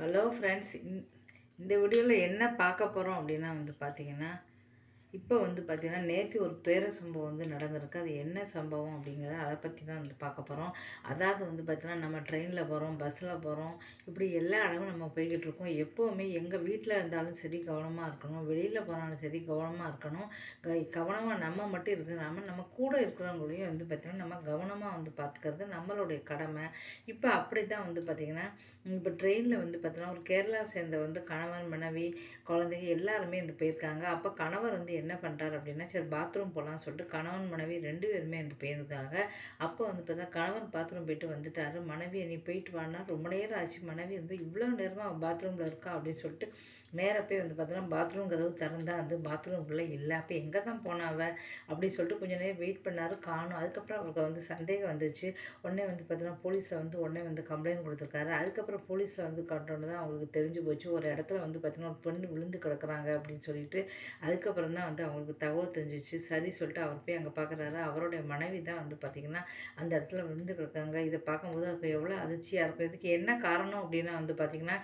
Hello friends இந்த வீடியோவில் என்ன பார்க்க போகிறோம் அப்படின்னா வந்து பார்த்தீங்கன்னா இப்போ வந்து பார்த்திங்கன்னா நேற்று ஒரு துயர சம்பவம் வந்து நடந்திருக்கு. அது என்ன சம்பவம் அப்படிங்கிறத அதை பற்றி தான் வந்து பார்க்க போகிறோம் அதாவது வந்து பார்த்திங்கன்னா நம்ம ட்ரெயினில் போகிறோம் பஸ்ஸில் போகிறோம் இப்படி எல்லா இடமும் நம்ம போய்கிட்டு இருக்கோம். எப்போவுமே எங்கள் வீட்டில் இருந்தாலும் சரி கவனமாக இருக்கணும். வெளியில் போனாலும் சரி கவனமாக இருக்கணும். க கவனமாக நம்ம மட்டும் இருக்கிறாம நம்ம கூட இருக்கிறவங்களையும் வந்து பார்த்திங்கன்னா நம்ம கவனமாக வந்து பார்த்துக்கிறது நம்மளுடைய கடமை. இப்போ அப்படி தான் வந்து பார்த்திங்கன்னா இப்போ ட்ரெயினில் வந்து பார்த்திங்கன்னா ஒரு கேரளா சேர்ந்த வந்து கணவன் மனைவி குழந்தைங்க எல்லாருமே வந்து போயிருக்காங்க. அப்போ கணவர் வந்து என்ன பண்ணுறாரு அப்படின்னா சரி பாத்ரூம் போகலான்னு சொல்லிட்டு கணவன் மனைவி ரெண்டு பேருமே வந்து போயிருக்காங்க. அப்போ வந்து பார்த்தா கணவன் பாத்ரூம் போயிட்டு வந்துட்டாரு. மனைவி நீ போயிட்டு வானா ரொம்ப நேரம் ஆச்சு. மனைவி வந்து இவ்வளோ நேரமாக பாத்ரூமில் இருக்கா? அப்படின்னு சொல்லிட்டு நேராக போய் வந்து பார்த்தோன்னா பாத்ரூம் கதவு திறந்தா வந்து பாத்ரூம்குள்ளே இல்லை. அப்போ எங்கே தான் போனாவ அப்படின்னு சொல்லிட்டு கொஞ்சம் நேரம் வெயிட் பண்ணார். காணும். அதுக்கப்புறம் அவருக்கு வந்து சந்தேகம் வந்துச்சு. உடனே வந்து பார்த்தீங்கன்னா போலீஸில் வந்து உடனே வந்து கம்ப்ளைண்ட் கொடுத்துருக்காரு. அதுக்கப்புறம் போலீஸில் வந்து கட்டோன்னு தான் அவங்களுக்கு தெரிஞ்சு போச்சு. ஒரு இடத்துல வந்து பார்த்தீங்கன்னா ஒரு பெண் விழுந்து கிடக்குறாங்க அப்படின்னு சொல்லிட்டு அதுக்கப்புறம் தான் வந்து அவங்களுக்கு தகவல் தெரிஞ்சிச்சு. சரி சொல்லிட்டு அவர் போய் அங்கே பார்க்குறாரு அவருடைய மனைவி தான் வந்து பார்த்திங்கன்னா அந்த இடத்துல விழுந்து கிடக்காங்க இதை பார்க்கும்போது அப்போ எவ்வளோ அதிர்ச்சியாக இருக்கும். இதுக்கு என்ன காரணம் அப்படின்னா வந்து பார்த்திங்கன்னா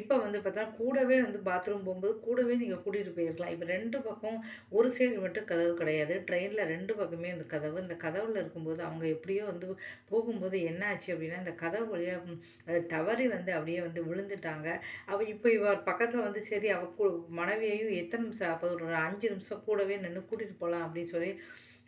இப்போ வந்து பார்த்தோன்னா கூடவே வந்து பாத்ரூம் போகும்போது கூடவே நீங்கள் கூட்டிகிட்டு போயிருக்கலாம். இப்போ ரெண்டு பக்கம் ஒரு சைடு மட்டும் கதவு கிடையாது. ட்ரெயினில் ரெண்டு பக்கமே இந்த கதவு. இந்த கதவில் இருக்கும்போது அவங்க எப்படியோ வந்து போகும்போது என்ன ஆச்சு அப்படின்னா இந்த கதவு வழியாக தவறி வந்து அப்படியே வந்து விழுந்துட்டாங்க. அவள் இப்போ இவர் பக்கத்தில் வந்து சரி அவ மனைவியையும் எத்தனை நிமிஷம் அப்போ ஒரு அஞ்சு நிமிஷம் கூடவே நின்று கூட்டிகிட்டு போகலாம் அப்படின்னு சொல்லி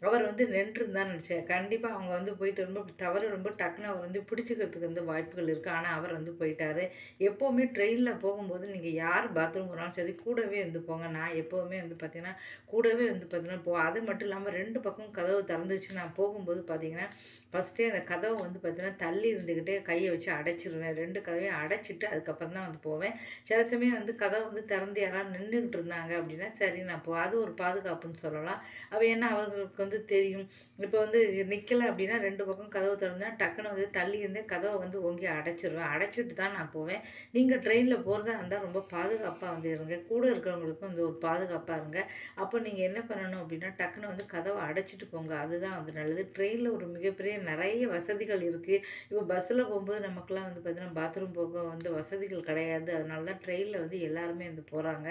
அவர் வந்து நின்றுருந்தான் நினச்சேன். கண்டிப்பாக அவங்க வந்து போயிட்டு ரொம்ப தவறு ரொம்ப டக்குன்னு அவர் வந்து பிடிச்சிக்கிறதுக்கு வந்து வாய்ப்புகள் இருக்குது ஆனால் அவர் வந்து போயிட்டாரு. எப்போவுமே ட்ரெயினில் போகும்போது நீங்கள் யார் பாத்ரூம் போனாலும் சரி கூடவே வந்து போங்க. நான் எப்போவுமே வந்து பார்த்தீங்கன்னா கூடவே வந்து பார்த்தீங்கன்னா போ. அது மட்டும் இல்லாமல் ரெண்டு பக்கம் கதவு திறந்துச்சு நான் போகும்போது பார்த்தீங்கன்னா ஃபஸ்ட்டே அந்த கதவை வந்து பார்த்தீங்கன்னா தள்ளி இருந்துக்கிட்டே கையை வச்சு அடைச்சிருவேன். ரெண்டு கதவையும் அடைச்சிட்டு அதுக்கப்புறம் தான் வந்து போவேன். சில சமயம் வந்து கதவை வந்து திறந்து யாராவது நின்றுக்கிட்டு இருந்தாங்க அப்படின்னா சரி நான் போ அது ஒரு பாதுகாப்புன்னு சொல்லலாம். அவ என்ன அவர்களுக்கு வந்து வந்து தெரியும். இப்போ வந்து நிற்கலை அப்படின்னா ரெண்டு பக்கம் கதவு திறந்தேன் டக்குன்னு வந்து தள்ளி இருந்தே கதவை வந்து ஓங்கி அடைச்சிருவேன். அடைச்சிட்டு தான் நான் போவேன். நீங்கள் ட்ரெயினில் போகிறதா இருந்தால் ரொம்ப பாதுகாப்பாக வந்து இருங்க. கூட இருக்கிறவங்களுக்கும் வந்து ஒரு பாதுகாப்பாக இருங்க. அப்போ நீங்கள் என்ன பண்ணணும் அப்படின்னா டக்குன்னு வந்து கதவை அடைச்சிட்டு போங்க. அதுதான் வந்து நல்லது. ட்ரெயினில் ஒரு மிகப்பெரிய நிறைய வசதிகள் இருக்குது இப்போ பஸ்ஸில் போகும்போது நமக்குலாம் வந்து பார்த்திங்கன்னா பாத்ரூம் போக வந்து வசதிகள் கிடையாது. அதனால தான் ட்ரெயினில் வந்து எல்லாருமே வந்து போகிறாங்க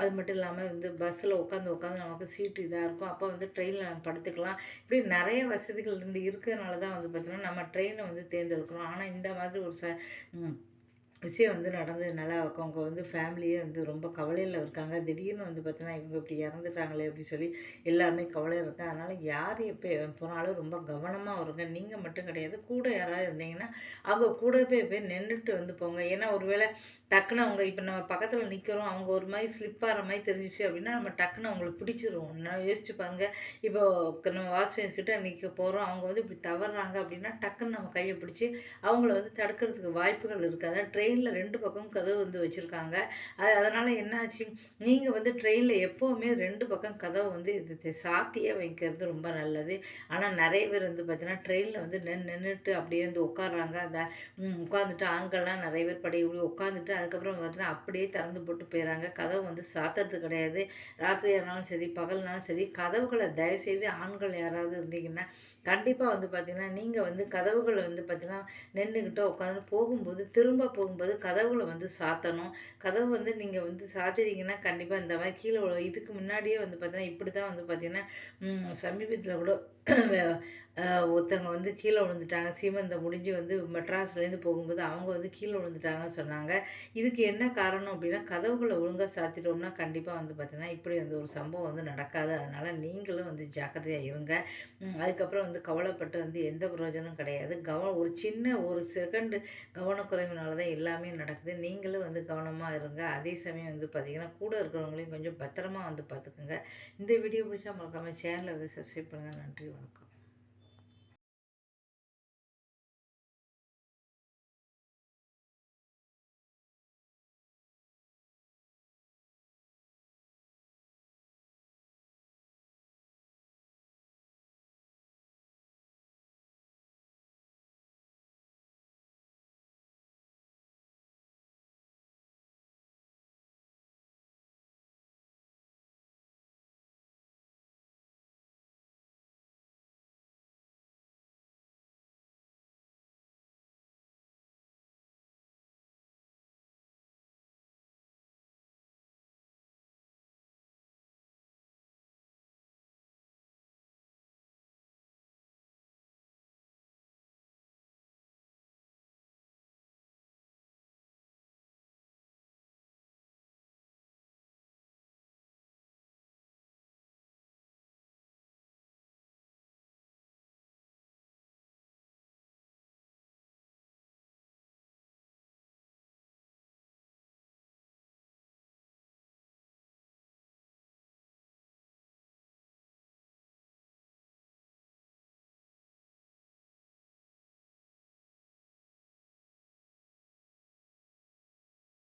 அது மட்டும் இல்லாமல் வந்து பஸ்ஸில் உட்காந்து உட்காந்து நமக்கு சீட்டு இதாக இருக்கும். அப்போ வந்து ட்ரெயினில் படுத்துக்கலாம். இப்படி நிறைய வசதிகள் இருந்து இருக்கிறதுனால தான் வந்து பார்த்திங்கன்னா நம்ம ட்ரெயினை வந்து தேர்ந்தெடுக்கிறோம் ஆனால் இந்த மாதிரி ஒரு ச விஷயம் வந்து நடந்ததுனால அவங்க வந்து ஃபேமிலியே வந்து ரொம்ப கவலையில் இருக்காங்க. திடீர்னு வந்து பார்த்தீங்கன்னா இவங்க இப்படி இறந்துட்டாங்களே அப்படின்னு சொல்லி எல்லாருமே கவலையில் இருக்காங்க. அதனால் யார் எப்போ போனாலும் ரொம்ப கவனமாக வருங்க. நீங்கள் மட்டும் கிடையாது. கூட யாராவது இருந்தீங்கன்னா அவங்க கூட போய் போய் நின்றுட்டு வந்து போங்க. ஏன்னா ஒருவேளை டக்குன்னு அவங்க இப்போ நம்ம பக்கத்தில் நிற்கிறோம் அவங்க ஒரு மாதிரி ஸ்லிப் ஆகிற மாதிரி தெரிஞ்சிச்சு அப்படின்னா நம்ம டக்குன்னு அவங்களுக்கு பிடிச்சிருவோம் நான் யோசிச்சு பாருங்க. இப்போ நம்ம வாஷ்மேன்ஸ் கிட்ட நிற்க போகிறோம் அவங்க வந்து இப்படி தவறுறாங்க அப்படின்னா டக்குன்னு நம்ம கையை பிடிச்சி அவங்கள வந்து தடுக்கிறதுக்கு வாய்ப்புகள் இருக்குது அதான் ட்ரெயின் ட்ரெயினில் ரெண்டு பக்கம் கதவு வந்து வச்சுருக்காங்க. அது அதனால் என்னாச்சு? நீங்கள் வந்து ட்ரெயினில் எப்போவுமே ரெண்டு பக்கம் கதவு வந்து இது சாத்தியே வைக்கிறது ரொம்ப நல்லது. ஆனால் நிறைய பேர் வந்து பார்த்தீங்கன்னா ட்ரெயினில் வந்து நின்று நின்றுட்டு அப்படியே வந்து உட்காடுறாங்க அந்த உட்காந்துட்டு ஆண்கள்லாம் நிறைய பேர் படி இப்படி உட்காந்துட்டு அதுக்கப்புறம் பார்த்தீங்கன்னா அப்படியே திறந்து போட்டு போயிடறாங்க கதவு வந்து சாத்துறது கிடையாது. ராத்திரியானாலும் சரி பகல்னாலும் சரி கதவுகளை தயவுசெய்து ஆண்கள் யாராவது இருந்தீங்கன்னா கண்டிப்பாக வந்து பார்த்திங்கன்னா நீங்கள் வந்து கதவுகளை வந்து பார்த்திங்கன்னா நின்றுக்கிட்டோ உட்காந்து போகும்போது திரும்ப போகும் போகும்போது போது கதவுகளை வந்து சாத்தணும். கதவு வந்து நீங்கள் வந்து சாத்திட்டீங்கன்னா கண்டிப்பாக இந்த மாதிரி கீழே இதுக்கு முன்னாடியே வந்து பார்த்தீங்கன்னா இப்படி தான் வந்து பார்த்தீங்கன்னா சமீபத்தில் கூட ஒருத்தவங்க வந்து கீழே விழுந்துட்டாங்க. சீமந்தம் முடிஞ்சு வந்து மெட்ராஸ்லேருந்து போகும்போது அவங்க வந்து கீழே விழுந்துட்டாங்கன்னு சொன்னாங்க. இதுக்கு என்ன காரணம் அப்படின்னா கதவுகளை ஒழுங்காக சாத்திட்டோம்னா கண்டிப்பாக வந்து பார்த்திங்கன்னா இப்படி வந்து ஒரு சம்பவம் வந்து நடக்காது. அதனால் நீங்களும் வந்து ஜாக்கிரதையாக இருங்க. அதுக்கப்புறம் வந்து கவலைப்பட்டு வந்து எந்த பிரயோஜனம் கிடையாது. கவனம் ஒரு சின்ன ஒரு செகண்டு கவனக்குறைவினால தான் எல்லாமே நடக்குது. நீங்களும் வந்து கவனமாக இருங்க. அதே சமயம் வந்து பார்த்திங்கன்னா கூட இருக்கிறவங்களையும் கொஞ்சம் பத்திரமா வந்து பார்த்துக்குங்க இந்த வீடியோ பிடிச்சா மறக்காமல் சேனலை வந்து சப்ஸ்கிரைப் பண்ணுங்கள் நன்றி வணக்கம்.